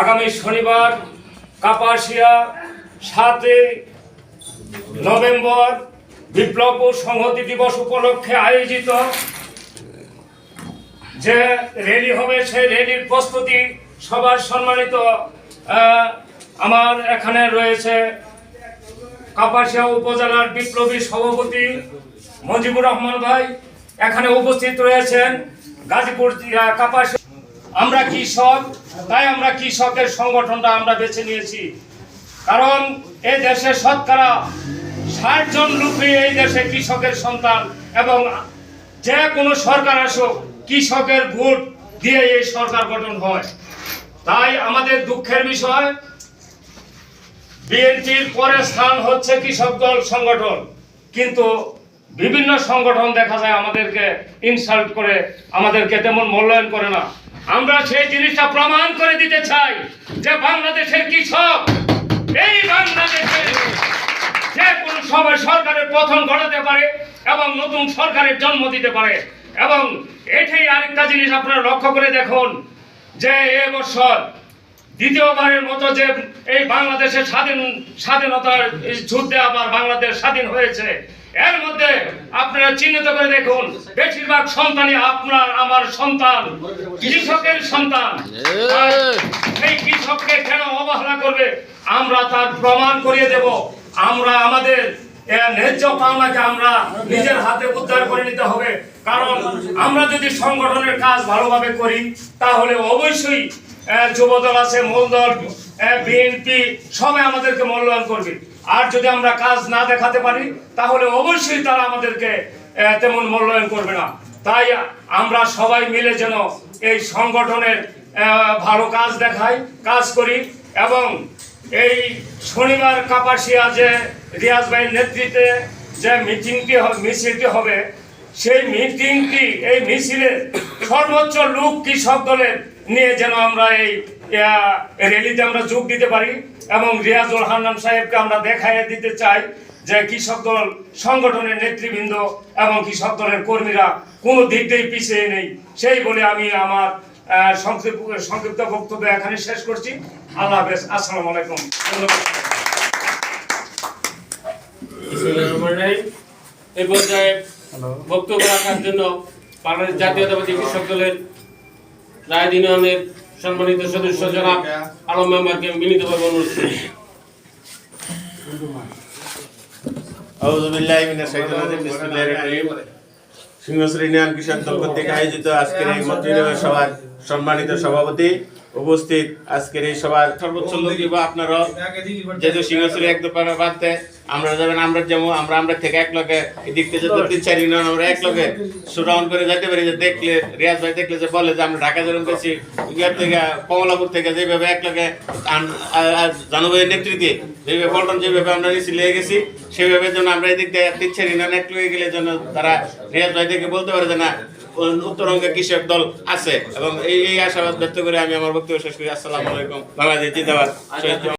আগামী শনিবার কাপাসিয়া সাতই নভেম্বর বিপ্লব ও সংহতি দিবস উপলক্ষে আয়োজিত যে র্যালি হবে, সেই র্যালির প্রস্তুতি সবার সম্মানিত আমার এখানে রয়েছে কাপাসিয়া উপজেলার বিপ্লবী সভাপতি মজিবুর রহমান ভাই। এখানে উপস্থিত রয়েছেন গাজীপুর কাপাসিয়া আমরা কৃষক, তাই আমরা কৃষকের সংগঠনটা আমরা বেছে নিয়েছি। কারণ এই দেশে শতকরা ষাট জন লোকই এই দেশে কৃষকের সন্তান এবং যে কোনো সরকার আসুক, কৃষকের ভোট দিয়ে এই সরকার গঠন হয়। তাই আমাদের দুঃখের বিষয়, বিএনপির পরে স্থান হচ্ছে কৃষক দল সংগঠন। কিন্তু বিভিন্ন সংগঠন দেখা যায় আমাদেরকে ইনসাল্ট করে, আমাদেরকে তেমন মূল্যায়ন করে না। আমরা সেই জিনিসটা প্রমাণ করে দিতে চাই যে বাংলাদেশের কৃষক, এই বাংলাদেশে যে কোনো সময় সরকারের পতন ঘটাতে পারে এবং নতুন সরকারের জন্ম দিতে পারে। এবং এটাই আরেকটা জিনিস আপনারা লক্ষ্য করে দেখুন যে এবছর দ্বিতীয়বারের মতো যে এই বাংলাদেশের স্বাধীন স্বাধীনতার যুদ্ধে আবার বাংলাদেশ স্বাধীন হয়েছে। এর মধ্যে আপনারা চিহ্নিত করে দেখুন, বেশিরভাগ সন্তানই আপনার, আমার সন্তান, কৃষকের সন্তান। সেই কৃষককে কেন অবহেলা করবে? আমরা তার প্রমাণ করিয়ে দেব। আমরা আমাদের ন্যায্য পাওনাকে আমরা নিজের হাতে উদ্ধার করে নিতে হবে। কারণ আমরা যদি সংগঠনের কাজ ভালোভাবে করি, তাহলে অবশ্যই যুবদল আছে, মূলদল বিএনপি, সবাই আমাদেরকে মূল্যায়ন করবে। আর যদি আমরা কাজ না দেখাতে পারি, তাহলে অবশ্যই তারা আমাদেরকে তেমন মূল্যায়ন করবে না। তাই আমরা সবাই মিলে যেন এই সংগঠনের ভালো কাজ দেখাই, কাজ করি এবং এই শনিবার কাপাসিয়া যে রিয়াজ ভাইয়ের নেতৃত্বে যে মিটিংটি মিছিলটি হবে, সেই মিটিংটি, এই মিছিলে সর্বোচ্চ লোক কৃষক দলের নিয়ে যেন আমরা এই র্যালিতে আমরা যোগ দিতে পারি এবং রিয়াজুল হান্নান সাহেবকে আমরা দেখাইয়ে দিতে চাই যে কৃষক দল সংগঠনের নেতৃবৃন্দ এবং কৃষক দলের কর্মীরা কোনো দিক দিয়ে পিছিয়ে নেই। সেই বলে আমি আমার সংক্ষিপ্ত সংক্ষিপ্ত বক্তব্য এখানে শেষ করছি। আল্লাহ হাফেজ। আসসালামু আলাইকুম। এই পর্যায়ে বক্তব্য রাখার জন্য বাংলাদেশ জাতীয়তাবাদী কৃষক দলের রায় ইউনিয়নের সম্মানিত সদস্য জনাব আলম মেম্বারকে বিনীতভাবে অনুরোধ করি। আউযু বিল্লাহি মিনাশ সিংহশ্রী দল কর্তৃক আয়োজিত আজকের এই মন্ত্রী সভার সম্মানিত সভাপতি উপস্থিত আজকের এই সভার সর্বোচ্চ লোক আপনারা যেহেতু সিংহশ্রী এক দোকানে বাদতে আমরা যাবেন আমরা যেমন আমরা আমরা থেকে এক লগে এদিক থেকে যত তিন চার ইউনিয়ন আমরা এক লগে সুরাউন করে যাইতে পারি যে দেখলে রিয়াজ ভাই দেখলে যে বলে যে আমরা ঢাকা যেরকম গেছি ইয়ার থেকে কমলাপুর থেকে যেভাবে এক লগে জানুবাইয়ের নেতৃত্বে যেভাবে পল্টন যেভাবে আমরা নিচে লেগে গেছি সেভাবে যেন আমরা এদিক থেকে তিন চার ইউনিয়ন এক লগে গেলে যেন তারা রিয়াজ ভাই থেকে বলতে পারে যে না উত্তরঙ্গে কৃষক দল আছে। এবং এই আশাবাদ ব্যক্ত করে আমি আমার বক্তব্য শেষ করি। আসসালামু আলাইকুম। বাংলাদেশ শহীদ